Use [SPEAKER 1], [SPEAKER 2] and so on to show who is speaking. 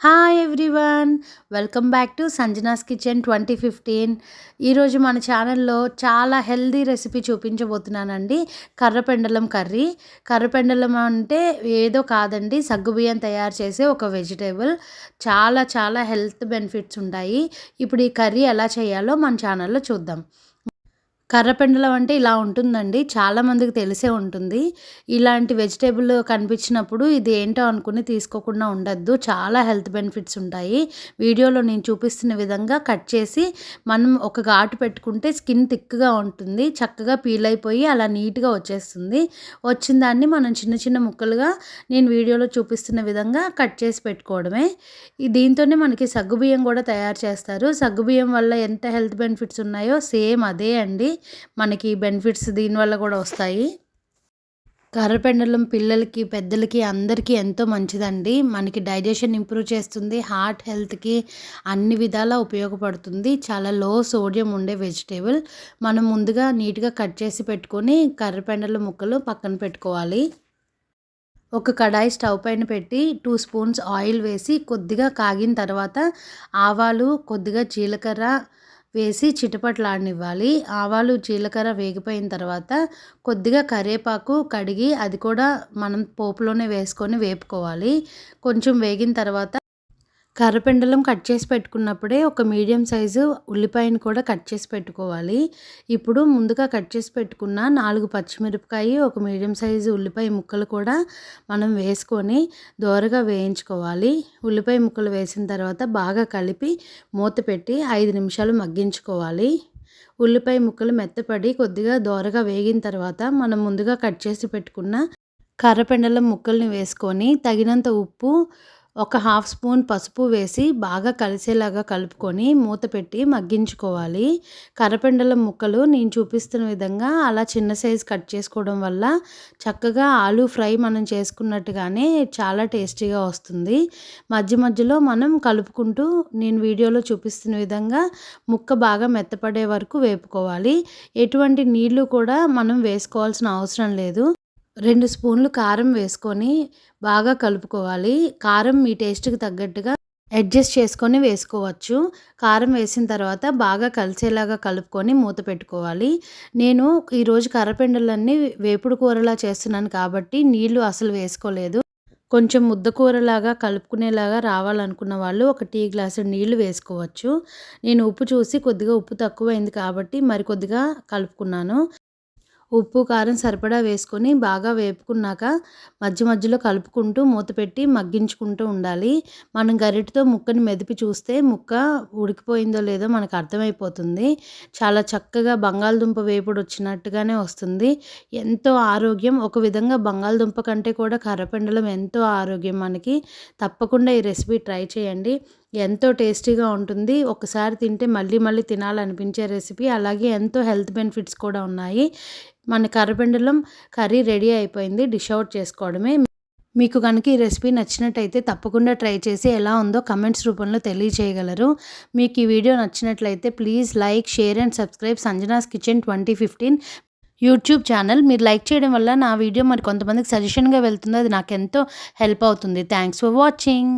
[SPEAKER 1] Hi everyone welcome back to Sanjana's kitchen twenty fifteen ఈరోజు మన ఛానల్లో చాలా హెల్దీ రెసిపీ చూపించబోతున్నానండి. కర్రపెండలం కర్రీ. కర్రపెండలం అంటే ఏదో కాదండి సగ్గుబియ్యం తయారు చేసే ఒక వెజిటేబుల్ చాలా చాలా హెల్త్ బెనిఫిట్స్ ఉంటాయి. ఇప్పుడు ఈ కర్రీ ఎలా చేయాలో మన ఛానల్లో చూద్దాం. కర్రపెండలం అంటే ఇలా ఉంటుందండి. చాలామందికి తెలిసే ఉంటుంది. ఇలాంటి వెజిటేబుల్ కనిపించినప్పుడు ఇది ఏంటో అనుకుని తీసుకోకుండా ఉండద్దు. చాలా హెల్త్ బెనిఫిట్స్ ఉంటాయి. వీడియోలో నేను చూపిస్తున్న విధంగా కట్ చేసి మనం ఒక ఘాటు పెట్టుకుంటే స్కిన్ థిక్గా ఉంటుంది. చక్కగా పీల్ అయిపోయి అలా నీట్గా వచ్చేస్తుంది. వచ్చిన దాన్ని మనం చిన్న చిన్న ముక్కలుగా నేను వీడియోలో చూపిస్తున్న విధంగా కట్ చేసి పెట్టుకోవడమే. దీంతోనే మనకి సగ్గుబియ్యం కూడా తయారు చేస్తారు. సగ్గుబియ్యం వల్ల ఎంత హెల్త్ బెనిఫిట్స్ ఉన్నాయో సేమ్ అదే అండి. మనకి బెనిఫిట్స్ దీనివల్ల కూడా వస్తాయి. కర్రపెండలం పిల్లలకి పెద్దలకి అందరికీ ఎంతో మంచిదండి. మనకి డైజెషన్ ఇంప్రూవ్ చేస్తుంది హార్ట్ హెల్త్కి అన్ని విధాలా ఉపయోగపడుతుంది. చాలా లో సోడియం ఉండే వెజిటేబుల్ మనం ముందుగా నీట్గా కట్ చేసి పెట్టుకొని కర్రపెండల ముక్కలు పక్కన పెట్టుకోవాలి. ఒక కడాయి స్టవ్ పైన పెట్టి టూ స్పూన్స్ ఆయిల్ వేసి కొద్దిగా కాగిన తర్వాత ఆవాలు కొద్దిగా జీలకర్ర వేసి చిటపట్లాడనివ్వాలి. ఆవాలు జీలకర్ర వేగిపోయిన తర్వాత కొద్దిగా కరివేపాకు కడిగి అది కూడా మనం పోపులోనే వేసుకొని వేపుకోవాలి. కొంచెం వేగిన తర్వాత కర్రపెండలం కట్ చేసి పెట్టుకున్నప్పుడే ఒక మీడియం సైజు ఉల్లిపాయను కూడా కట్ చేసి పెట్టుకోవాలి. ఇప్పుడు ముందుగా కట్ చేసి పెట్టుకున్న నాలుగు పచ్చిమిరపకాయ ఒక మీడియం సైజు ఉల్లిపాయ ముక్కలు కూడా మనం వేసుకొని దోరగా వేయించుకోవాలి. ఉల్లిపాయ ముక్కలు వేసిన తర్వాత బాగా కలిపి మూత పెట్టి ఐదు నిమిషాలు మగ్గించుకోవాలి. ఉల్లిపాయ ముక్కలు మెత్తపడి కొద్దిగా దోరగా వేగిన తర్వాత మనం ముందుగా కట్ చేసి పెట్టుకున్న కర్రపెండలం ముక్కల్ని వేసుకొని తగినంత ఉప్పు ఒక హాఫ్ స్పూన్ పసుపు వేసి బాగా కలిసేలాగా కలుపుకొని మూత పెట్టి మగ్గించుకోవాలి. కర్రపెండల ముక్కలు నేను చూపిస్తున్న విధంగా అలా చిన్న సైజు కట్ చేసుకోవడం వల్ల చక్కగా ఆలూ ఫ్రై మనం చేసుకున్నట్టుగానే చాలా టేస్టీగా వస్తుంది. మధ్య మధ్యలో మనం కలుపుకుంటూ నేను వీడియోలో చూపిస్తున్న విధంగా ముక్క బాగా మెత్తపడే వరకు వేపుకోవాలి. ఎటువంటి నీళ్ళు కూడా మనం వేసుకోవాల్సిన అవసరం లేదు. రెండు స్పూన్లు కారం వేసుకొని బాగా కలుపుకోవాలి. కారం మీ టేస్ట్కి తగ్గట్టుగా అడ్జస్ట్ చేసుకొని వేసుకోవచ్చు. కారం వేసిన తర్వాత బాగా కలిసేలాగా కలుపుకొని మూత పెట్టుకోవాలి. నేను ఈరోజు కర్రపెండలన్నీ వేపుడు కూరలా చేస్తున్నాను కాబట్టి నీళ్ళు అసలు వేసుకోలేదు. కొంచెం ముద్ద కూరలాగా కలుపుకునేలాగా రావాలనుకున్న వాళ్ళు ఒక టీ గ్లాసు నీళ్ళు వేసుకోవచ్చు. నేను ఉప్పు చూసి కొద్దిగా ఉప్పు తక్కువైంది కాబట్టి మరి కొద్దిగా కలుపుకున్నాను. ఉప్పు కారం సరిపడా వేసుకొని బాగా వేపుకున్నాక మధ్య మధ్యలో కలుపుకుంటూ మూత పెట్టి మగ్గించుకుంటూ ఉండాలి. మనం గరిటతో ముక్కని మెదిపి చూస్తే ముక్క ఉడికిపోయిందో లేదో మనకు అర్థమైపోతుంది. చాలా చక్కగా బంగాళదుంప వేపుడు వచ్చినట్టుగానే వస్తుంది. ఎంతో ఆరోగ్యం ఒక విధంగా బంగాళదుంప కంటే కూడా కర్రపెండలం ఎంతో ఆరోగ్యం మనకి. తప్పకుండా ఈ రెసిపీ ట్రై చేయండి. ఎంతో టేస్టీగా ఉంటుంది. ఒకసారి తింటే మళ్ళీ మళ్ళీ తినాలనిపించే రెసిపీ. అలాగే ఎంతో హెల్త్ బెనిఫిట్స్ కూడా ఉన్నాయి. మన కర్రపెండలం కర్రీ రెడీ అయిపోయింది. డిష్ అవుట్ చేసుకోవడమే. మీకు కనుక ఈ రెసిపీ నచ్చినట్టయితే తప్పకుండా ట్రై చేసి ఎలా ఉందో కమెంట్స్ రూపంలో తెలియచేయగలరు. మీకు ఈ వీడియో నచ్చినట్లయితే please like share and subscribe. Sanjana's kitchen twenty fifteen YouTube channel. మీరు లైక్ చేయడం వల్ల నా వీడియో మరి కొంతమందికి సజెషన్గా వెళ్తుంది. అది నాకు ఎంతో హెల్ప్ అవుతుంది. Thanks for watching.